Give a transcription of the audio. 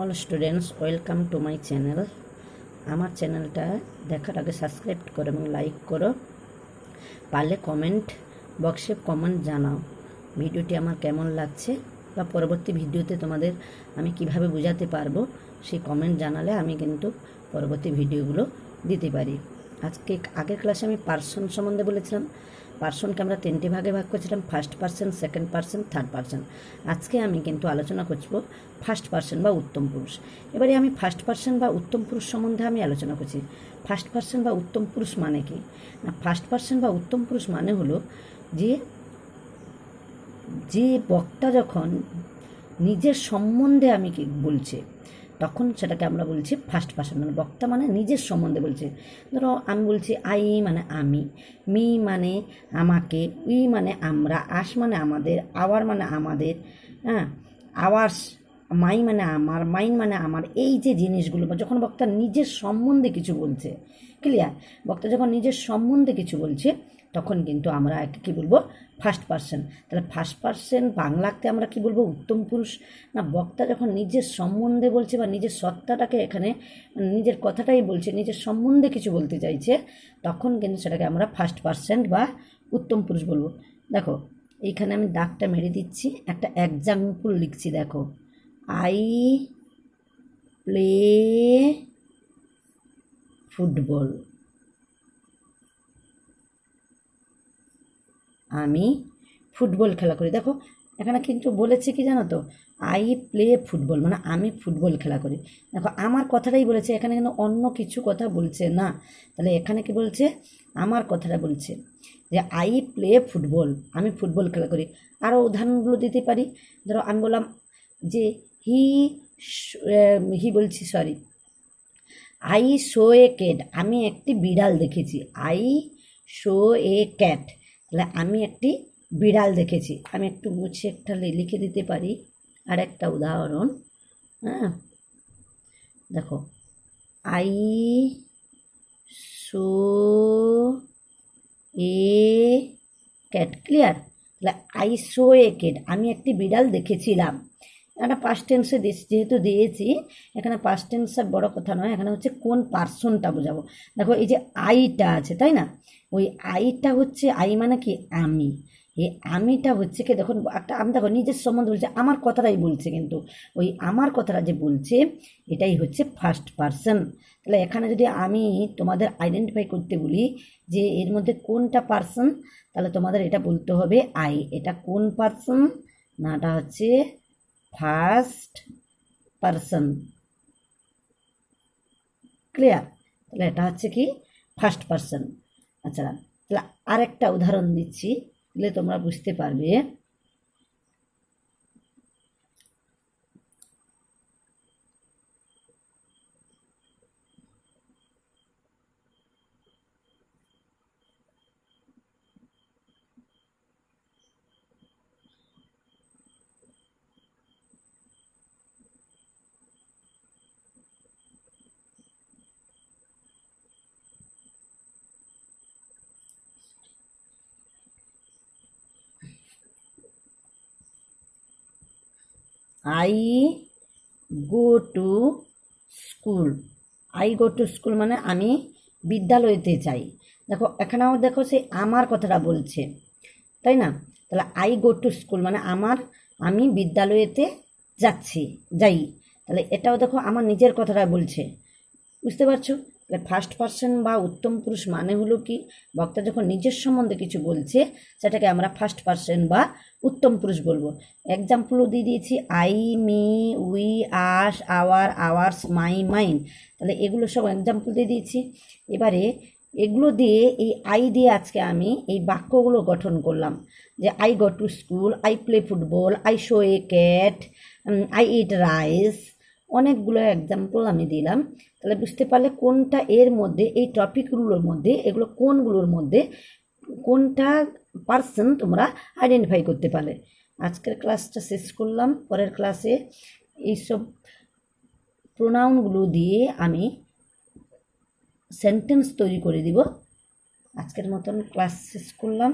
All students welcome to my channel আমার চ্যানেলটা দেখার আগে সাবস্ক্রাইব করো এবং লাইক করো। পারলে কমেন্ট বক্সে কমেন্ট জানাও। ভিডিওটি আমার কেমন লাগছে বা পরবর্তী ভিডিওতে তোমাদের আমি কীভাবে বোঝাতে পারব, সেই কমেন্ট জানালে আমি কিন্তু পরবর্তী ভিডিওগুলো দিতে পারি। আজকে আগের ক্লাসে আমি পার্সন সম্বন্ধে বলেছিলাম। পার্সনকে আমরা তিনটে ভাগে ভাগ করেছিলাম first person second person third person আজকে আমি কিন্তু আলোচনা করব ফার্স্ট পার্সন বা উত্তম পুরুষ। এবারে আমি ফার্স্ট পার্সন বা উত্তম পুরুষ সম্বন্ধে আমি আলোচনা করছি। ফার্স্ট পার্সন বা উত্তম পুরুষ মানে কি? না ফার্স্ট পার্সন বা উত্তম পুরুষ মানে হলো যে যে বক্তা যখন নিজের সম্বন্ধে আমি কি বলছে তখন সেটাকে আমরা বলছি ফার্স্ট পার্সন মানে বক্তা মানে নিজের সম্বন্ধে বলছে। ধরো আমি বলছি আই মানে আমি, মি মানে আমাকে উই মানে আমরা, আস মানে আমাদের, আওয়ার মানে আমাদের হ্যাঁ আওয়ার্স মাই মানে আমার মাইন মানে আমার, এই যে জিনিসগুলো, বা যখন বক্তা নিজের সম্বন্ধে কিছু বলছে ক্লিয়ার বক্তা যখন নিজের সম্বন্ধে কিছু বলছে, তখন কিন্তু আমরা কী বলব? ফার্স্ট পার্সন তাহলে ফার্স্ট পার্সন বাংলাতে আমরা কি বলব? উত্তম পুরুষ? না, বক্তা যখন নিজের সম্বন্ধে বলছে, বা নিজের সত্তাটাকে এখানে মানে নিজের কথাটাই বলছে, নিজের সম্বন্ধে কিছু বলতে চাইছে, তখন কিন্তু সেটাকে আমরা ফার্স্ট পার্সন বা উত্তম পুরুষ বলব। দেখো, এইখানে আমি দাগটা মেরে দিচ্ছি, একটা এক্সাম্পল লিখছি, দেখো। আই প্লে ফুটবল আমি ফুটবল খেলা করি। দেখো, এখানে কিন্তু বলেছে কি জানো তো? আই প্লে ফুটবল মানে আমি ফুটবল খেলা করি। দেখো, আমার কথাটাই বলেছে, এখানে কিন্তু অন্য কিছু কথা বলছে না। তাহলে এখানে কি বলছে? আমার কথাটা বলছে যে আই প্লে ফুটবল আমি ফুটবল খেলা করি। আরও উদাহরণগুলো দিতে পারি। ধরো, আমি বললাম যে হি হি বলছি sorry I saw a cat. আমি একটি বিড়াল দেখেছি। I saw a cat. তাহলে আমি একটি বিড়াল দেখেছি। আমি একটু মুছে একটা লিখে দিতে পারি। আর একটা উদাহরণ হ্যাঁ? দেখো। I saw a cat. Clear? তাহলে আই শো এ ক্যাট। আমি একটি বিড়াল দেখেছিলাম। একটা পাস্ট টেন্সে যেহেতু দিয়েছি, এখানে পাস্ট টেন্সের বড় কথা নয়, এখানে হচ্ছে কোন পার্সনটা বোঝাবো। দেখো, এই যে আইটা আছে, তাই না? ওই আইটা হচ্ছে আই মানে কি? আমি। এই আমিটা হচ্ছে কি? দেখুন, একটা আমি দেখো, নিজের সম্বন্ধে বলছে, আমার কথাটাই বলছে কিন্তু। ওই আমার কথাটা যে বলছে, এটাই হচ্ছে ফার্স্ট পার্সন তাহলে এখানে যদি আমি তোমাদের আইডেন্টিফাই করতে বলি যে এর মধ্যে কোনটা পার্সন তাহলে তোমাদের এটা বলতে হবে আই এটা কোন পার্সন না, এটা হচ্ছে ফার্স্ট পারসন ক্লিয়ার তাহলে এটা হচ্ছে কি? ফার্স্ট পারসন আচ্ছা তাহলে আরেকটা উদাহরণ দিচ্ছি তাহলে তোমরা বুঝতে পারবে। I go to school I go to school মানে আমি বিদ্যালয়তে যাই। দেখো, এখানেও দেখো সে আমার কথাটা বলছে। তাই না? তাহলে আই গো টু স্কুল মানে আমার, আমি বিদ্যালয়েতে যাচ্ছি, যাই। তাহলে এটাও দেখো আমার নিজের কথাটা বলছে। বুঝতে পারছ? তাহলে ফার্স্ট পার্সন বা উত্তম পুরুষ মানে হলো কি? বক্তা যখন নিজের সম্বন্ধে কিছু বলছে, সেটাকে আমরা ফার্স্ট পার্সন বা উত্তম পুরুষ বলব। এক্সাম্পলও দিয়ে দিয়েছি I me we us our ours my mine তাহলে এগুলো সব এক্সাম্পল দিয়ে দিয়েছি। এবারে এগুলো দিয়ে এই আই দিয়ে আজকে আমি এই বাক্যগুলো গঠন করলাম। যে I go to school I play football I saw a cat I eat rice অনেকগুলো এক্সাম্পল আমি দিলাম। তাহলে বুঝতে পারলে কোনটা এর মধ্যে, এই টপিকগুলোর মধ্যে, এগুলো কোনগুলোর মধ্যে, কোনটা পার্সন তোমরা আইডেন্টিফাই করতে পারলে। আজকের ক্লাসটা শেষ করলাম। পরের ক্লাসে এইসব প্রোনাউনগুলো দিয়ে আমি সেন্টেন্স তৈরি করে দিব। আজকের মতন ক্লাস শেষ করলাম।